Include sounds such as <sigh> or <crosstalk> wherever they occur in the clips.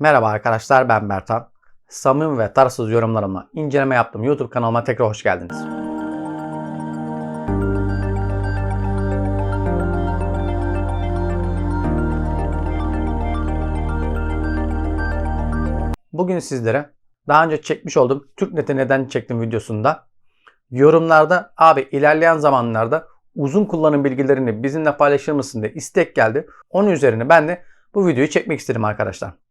Merhaba arkadaşlar ben Bertan. Samimi ve tarafsız yorumlarımla inceleme yaptığım YouTube kanalıma tekrar hoş geldiniz. Bugün sizlere daha önce çekmiş olduğum TürkNet'e neden çektim videosunda yorumlarda abi ilerleyen zamanlarda uzun kullanım bilgilerini bizimle paylaşır mısın diye istek geldi. Onun üzerine ben de bu videoyu çekmek istedim arkadaşlar.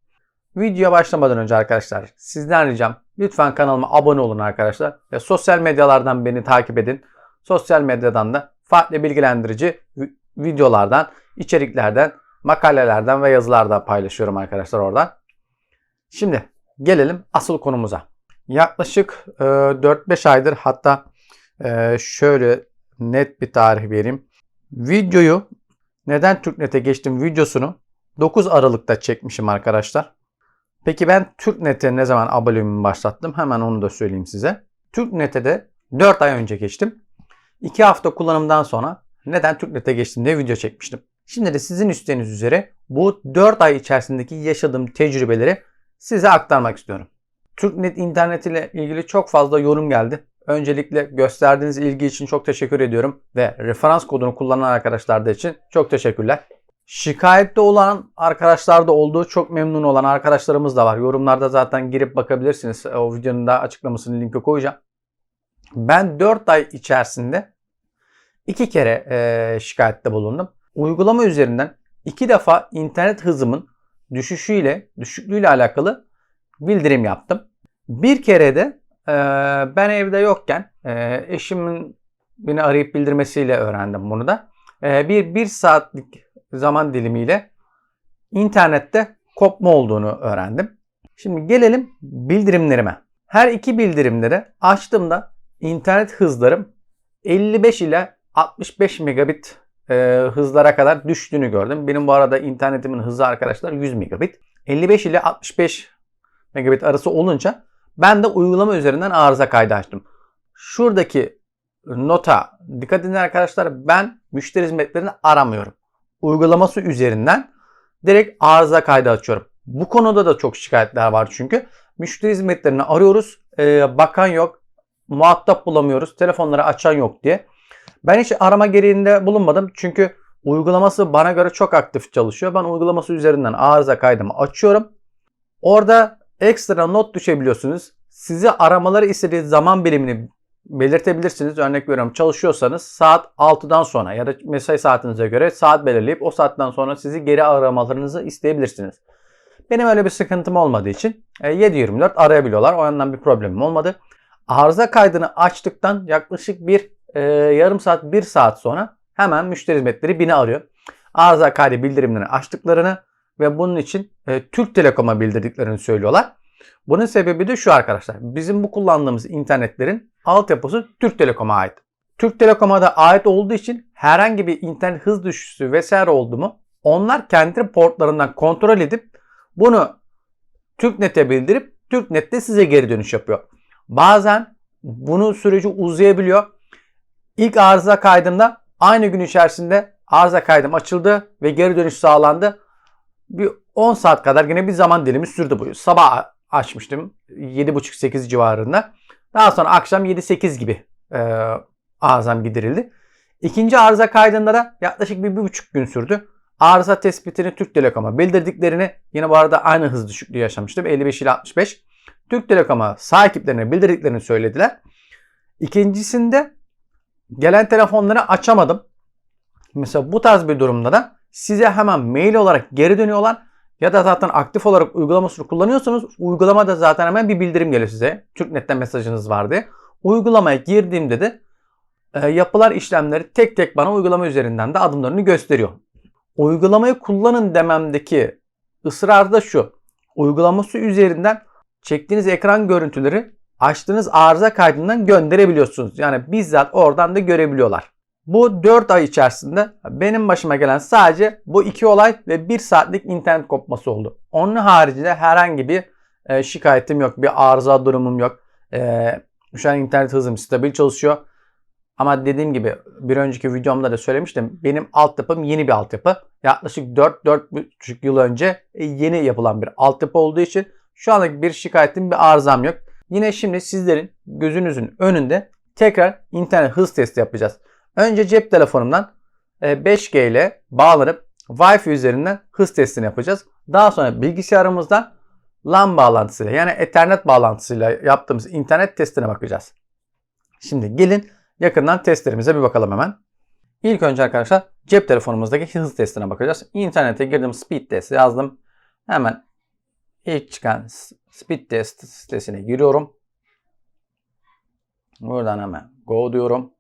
Videoya başlamadan önce arkadaşlar sizden ricam lütfen kanalıma abone olun arkadaşlar. Ve sosyal medyalardan beni takip edin. Sosyal medyadan da farklı bilgilendirici videolardan, içeriklerden, makalelerden ve yazılardan paylaşıyorum arkadaşlar oradan. Şimdi gelelim asıl konumuza. Yaklaşık e, 4-5 aydır hatta e, şöyle net bir tarih vereyim. Videoyu neden TürkNet'e geçtim videosunu 9 Aralık'ta çekmişim arkadaşlar. Peki ben TürkNet'e ne zaman aboneliğimi başlattım? Hemen onu da söyleyeyim size. TürkNet'e de 4 ay önce geçtim. 2 hafta kullanımdan sonra neden TürkNet'e geçtim diye video çekmiştim. Şimdi de sizin isteğiniz üzere bu 4 ay içerisindeki yaşadığım tecrübeleri size aktarmak istiyorum. TürkNet internet ile ilgili çok fazla yorum geldi. Öncelikle gösterdiğiniz ilgi için çok teşekkür ediyorum ve referans kodunu kullanan arkadaşlar da için çok teşekkürler. Şikayette olan arkadaşlar da olduğu çok memnun olan arkadaşlarımız da var. Yorumlarda zaten girip bakabilirsiniz. O videonun da açıklamasını linki koyacağım. Ben 4 ay içerisinde iki kere e, şikayette bulundum. Uygulama üzerinden iki defa internet hızımın düşüşüyle, düşüklüğüyle alakalı bildirim yaptım. Bir kere de e, ben evde yokken e, eşimin beni arayıp bildirmesiyle öğrendim bunu da. E, bir, bir saatlik zaman dilimiyle internette kopma olduğunu öğrendim. Şimdi gelelim bildirimlerime. Her iki bildirimleri açtığımda internet hızlarım 55 ile 65 megabit e, hızlara kadar düştüğünü gördüm. Benim bu arada internetimin hızı arkadaşlar 100 megabit. 55 ile 65 megabit arası olunca ben de uygulama üzerinden arıza kaydı açtım. Şuradaki nota dikkat edin arkadaşlar ben müşteri hizmetlerini aramıyorum. Uygulaması üzerinden direkt arıza kaydı açıyorum. Bu konuda da çok şikayetler var çünkü. Müşteri hizmetlerini arıyoruz. E, bakan yok. Muhatap bulamıyoruz. Telefonları açan yok diye. Ben hiç arama gereğinde bulunmadım. Çünkü uygulaması bana göre çok aktif çalışıyor. Ben uygulaması üzerinden arıza kaydımı açıyorum. Orada ekstra not düşebiliyorsunuz. Sizi aramaları istediği zaman bilimini belirtebilirsiniz. Örnek veriyorum çalışıyorsanız saat 6'dan sonra ya da mesai saatinize göre saat belirleyip o saatten sonra sizi geri aramalarınızı isteyebilirsiniz. Benim öyle bir sıkıntım olmadığı için 7-24 arayabiliyorlar. O yandan bir problemim olmadı. Arıza kaydını açtıktan yaklaşık bir e, yarım saat, bir saat sonra hemen müşteri hizmetleri beni arıyor. Arıza kaydı bildirimlerini açtıklarını ve bunun için e, Türk Telekom'a bildirdiklerini söylüyorlar. Bunun sebebi de şu arkadaşlar. Bizim bu kullandığımız internetlerin altyapısı Türk Telekom'a ait. Türk Telekom'a da ait olduğu için herhangi bir internet hız düşüşü vesaire oldu mu onlar kendi portlarından kontrol edip bunu TürkNet'e bildirip TürkNet de size geri dönüş yapıyor. Bazen bunun süreci uzayabiliyor. İlk arıza kaydımda aynı gün içerisinde arıza kaydım açıldı ve geri dönüş sağlandı. Bir 10 saat kadar yine bir zaman dilimi sürdü bu. Sabah açmıştım 7.30-8 civarında. Daha sonra akşam 7-8 gibi e, arızam giderildi. İkinci arıza kaydında da yaklaşık bir, bir buçuk gün sürdü. Arıza tespitini Türk Telekom'a bildirdiklerini yine bu arada aynı hız düşüklüğü yaşamıştım. 55 ile 65. Türk Telekom'a sahiplerine bildirdiklerini söylediler. İkincisinde gelen telefonları açamadım. Mesela bu tarz bir durumda da size hemen mail olarak geri dönüyorlar. Ya da zaten aktif olarak uygulamasını kullanıyorsanız uygulamada zaten hemen bir bildirim geliyor size. TürkNet'ten mesajınız vardı. Uygulamaya girdiğimde de e, yapılan işlemleri tek tek bana uygulama üzerinden de adımlarını gösteriyor. Uygulamayı kullanın dememdeki ısrar da şu. Uygulaması üzerinden çektiğiniz ekran görüntüleri açtığınız arıza kaydından gönderebiliyorsunuz. Yani bizzat oradan da görebiliyorlar. Bu 4 ay içerisinde benim başıma gelen sadece bu iki olay ve 1 saatlik internet kopması oldu. Onun haricinde herhangi bir e, şikayetim yok. Bir arıza durumum yok. E, şu an internet hızım stabil çalışıyor. Ama dediğim gibi bir önceki videomda da söylemiştim. Benim altyapım yeni bir altyapı. Yaklaşık 4-4,5 yıl önce yeni yapılan bir altyapı olduğu için şu anlık bir şikayetim bir arızam yok. Yine şimdi sizlerin gözünüzün önünde tekrar internet hız testi yapacağız. Önce cep telefonumdan 5G e, ile bağlanıp Wi-Fi üzerinden hız testini yapacağız. Daha sonra bilgisayarımızdan LAN bağlantısıyla yani Ethernet bağlantısıyla yaptığımız internet testine bakacağız. Şimdi gelin yakından testlerimize bir bakalım hemen. İlk önce arkadaşlar cep telefonumuzdaki hız testine bakacağız. İnternete girdim speed test yazdım. Hemen ilk çıkan speed test sitesine giriyorum. Buradan hemen go diyorum.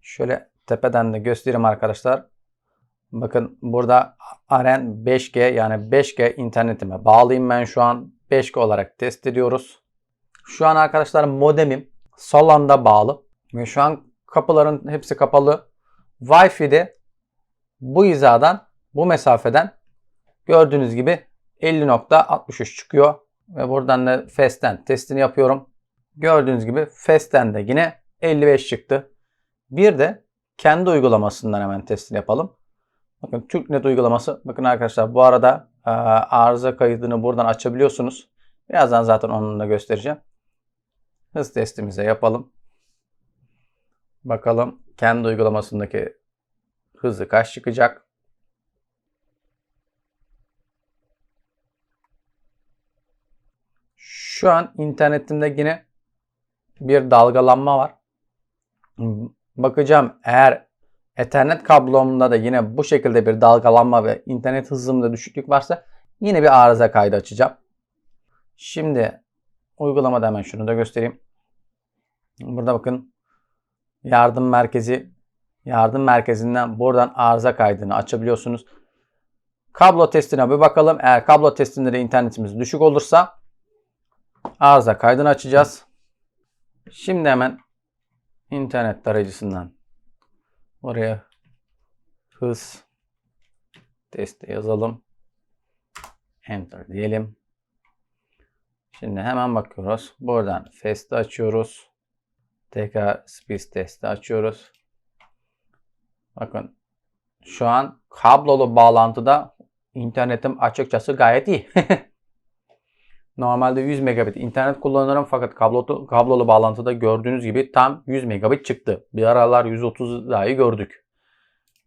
Şöyle tepeden de göstereyim arkadaşlar. Bakın burada AREN 5G yani 5G internetime bağlıyım ben şu an. 5G olarak test ediyoruz. Şu an arkadaşlar modemim Solan'da bağlı. Ve şu an kapıların hepsi kapalı. Wi-Fi'de bu hizadan, bu mesafeden gördüğünüz gibi 50.63 çıkıyor. Ve buradan da Fast'ten testini yapıyorum. Gördüğünüz gibi Fast'ten de yine 55 çıktı. Bir de kendi uygulamasından hemen testini yapalım. Bakın TürkNet uygulaması. Bakın arkadaşlar bu arada e, arıza kaydını buradan açabiliyorsunuz. Birazdan zaten onu da göstereceğim. Hız testimize yapalım. Bakalım kendi uygulamasındaki hızı kaç çıkacak. Şu an internetimde yine bir dalgalanma var. Bakacağım eğer Ethernet kablomda da yine bu şekilde bir dalgalanma ve internet hızımda düşüklük varsa yine bir arıza kaydı açacağım. Şimdi uygulamada hemen şunu da göstereyim. Burada bakın yardım merkezi yardım merkezinden buradan arıza kaydını açabiliyorsunuz. Kablo testine bir bakalım. Eğer kablo testinde de internetimiz düşük olursa arıza kaydını açacağız. Şimdi hemen internet tarayıcısından oraya hız testi yazalım. Enter diyelim. Şimdi hemen bakıyoruz. Buradan Fast'ı açıyoruz. Tekrar Speed testi açıyoruz. Bakın şu an kablolu bağlantıda internetim açıkçası gayet iyi. <laughs> Normalde 100 megabit internet kullanırım fakat kablolu, kablolu bağlantıda gördüğünüz gibi tam 100 megabit çıktı. Bir aralar 130 dahi gördük.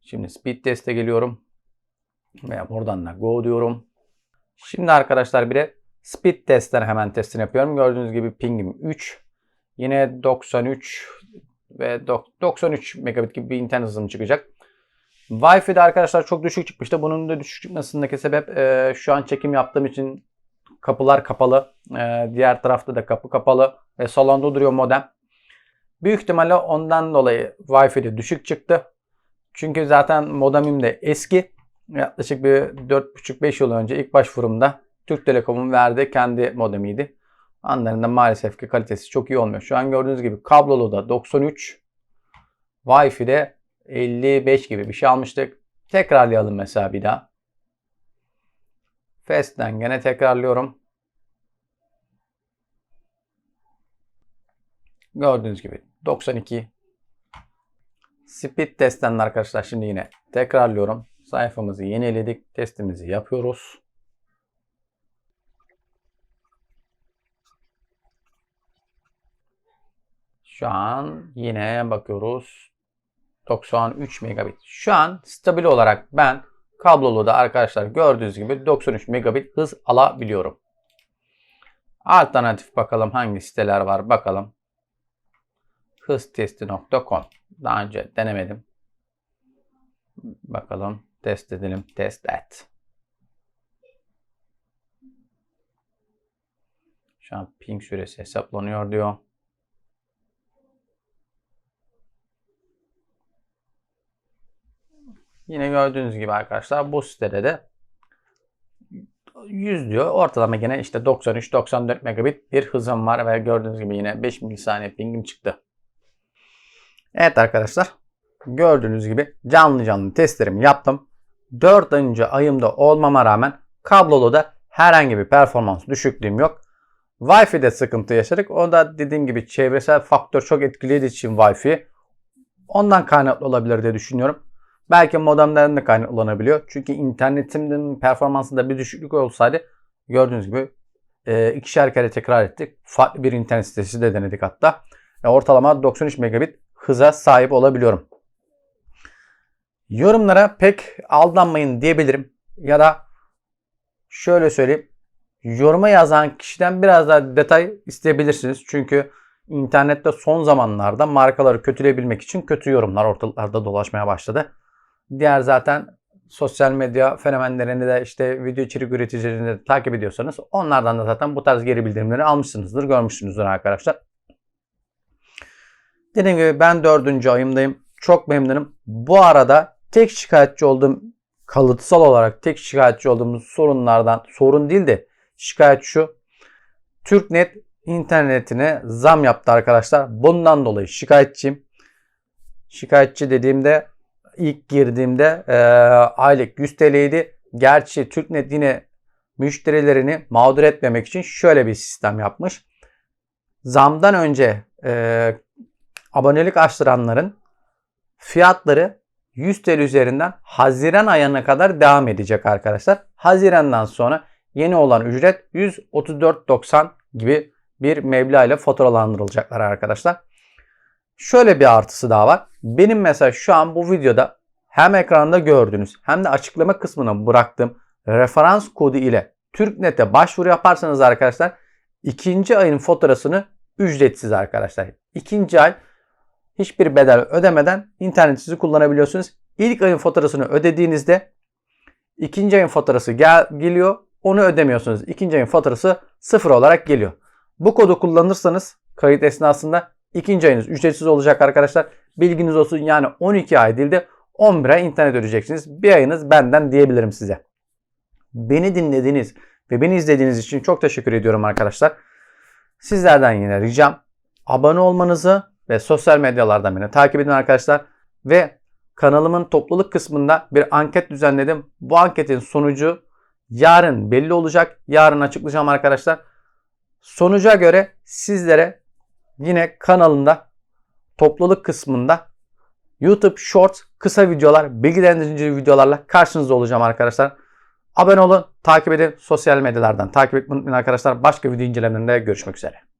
Şimdi speed teste geliyorum. Ve buradan da go diyorum. Şimdi arkadaşlar bir de speed testten hemen testini yapıyorum. Gördüğünüz gibi pingim 3. Yine 93 ve 93 megabit gibi bir internet hızım çıkacak. Wi-Fi'de arkadaşlar çok düşük çıkmıştı. Bunun da düşük çıkmasındaki sebep e, şu an çekim yaptığım için kapılar kapalı. E, diğer tarafta da kapı kapalı ve salonda duruyor modem. Büyük ihtimalle ondan dolayı Wi-Fi'de düşük çıktı. Çünkü zaten modemim de eski. Yaklaşık bir 4,5-5 yıl önce ilk başvurumda Türk Telekom'un verdiği kendi modemiydi. Anlarında maalesef ki kalitesi çok iyi olmuyor. Şu an gördüğünüz gibi kablolu da 93, Wi-Fi'de 55 gibi bir şey almıştık. Tekrarlayalım mesela bir daha. Fast'ten gene tekrarlıyorum. Gördüğünüz gibi 92. Speed testten arkadaşlar şimdi yine tekrarlıyorum. Sayfamızı yeniledik. Testimizi yapıyoruz. Şu an yine bakıyoruz. 93 megabit. Şu an stabil olarak ben kablolu da arkadaşlar gördüğünüz gibi 93 megabit hız alabiliyorum. Alternatif bakalım hangi siteler var bakalım. Hıztesti.com Daha önce denemedim. Bakalım test edelim. Test et. Şu an ping süresi hesaplanıyor diyor. Yine gördüğünüz gibi arkadaşlar bu sitede de 100 diyor. Ortalama gene işte 93-94 megabit bir hızım var ve gördüğünüz gibi yine 5 milisaniye pingim çıktı. Evet arkadaşlar gördüğünüz gibi canlı canlı testlerimi yaptım. 4. ayımda olmama rağmen kablolu da herhangi bir performans düşüklüğüm yok. Wi-Fi'de sıkıntı yaşadık. O da dediğim gibi çevresel faktör çok etkilediği için Wi-Fi. Ondan kaynaklı olabilir diye düşünüyorum. Belki modemden de kaynaklanabiliyor. Çünkü internetimin performansında bir düşüklük olsaydı gördüğünüz gibi e, ikişer kere tekrar ettik. Farklı bir internet sitesi de denedik hatta. E, ortalama 93 megabit hıza sahip olabiliyorum. Yorumlara pek aldanmayın diyebilirim. Ya da şöyle söyleyeyim. Yoruma yazan kişiden biraz daha detay isteyebilirsiniz. Çünkü internette son zamanlarda markaları kötüleyebilmek için kötü yorumlar ortalıklarda dolaşmaya başladı. Diğer zaten sosyal medya fenomenlerini de işte video içerik üreticilerini de takip ediyorsanız onlardan da zaten bu tarz geri bildirimleri almışsınızdır, görmüşsünüzdür arkadaşlar. Dediğim gibi ben dördüncü ayımdayım. Çok memnunum. Bu arada tek şikayetçi olduğum kalıtsal olarak tek şikayetçi olduğumuz sorunlardan sorun değil de şikayet şu. Türknet internetine zam yaptı arkadaşlar. Bundan dolayı şikayetçiyim. Şikayetçi dediğimde ilk girdiğimde e, aylık 100 TL'ydi. Gerçi Türknet yine müşterilerini mağdur etmemek için şöyle bir sistem yapmış. Zamdan önce e, abonelik açtıranların fiyatları 100 TL üzerinden Haziran ayına kadar devam edecek arkadaşlar. Haziran'dan sonra yeni olan ücret 134.90 gibi bir meblağ ile faturalandırılacaklar arkadaşlar. Şöyle bir artısı daha var. Benim mesela şu an bu videoda hem ekranda gördüğünüz hem de açıklama kısmına bıraktığım referans kodu ile TürkNet'e başvuru yaparsanız arkadaşlar ikinci ayın faturasını ücretsiz arkadaşlar. İkinci ay hiçbir bedel ödemeden internetinizi kullanabiliyorsunuz. İlk ayın faturasını ödediğinizde ikinci ayın faturası gel geliyor. Onu ödemiyorsunuz. İkinci ayın faturası sıfır olarak geliyor. Bu kodu kullanırsanız kayıt esnasında ikinci ayınız ücretsiz olacak arkadaşlar. Bilginiz olsun yani 12 ay değil de 11 ay internet ödeyeceksiniz. Bir ayınız benden diyebilirim size. Beni dinlediğiniz ve beni izlediğiniz için çok teşekkür ediyorum arkadaşlar. Sizlerden yine ricam abone olmanızı ve sosyal medyalardan beni takip edin arkadaşlar. Ve kanalımın topluluk kısmında bir anket düzenledim. Bu anketin sonucu yarın belli olacak. Yarın açıklayacağım arkadaşlar. Sonuca göre sizlere yine kanalımda topluluk kısmında YouTube Shorts kısa videolar, bilgilendirici videolarla karşınızda olacağım arkadaşlar. Abone olun, takip edin. Sosyal medyalardan takip etmeyi unutmayın arkadaşlar. Başka video incelemelerinde görüşmek üzere.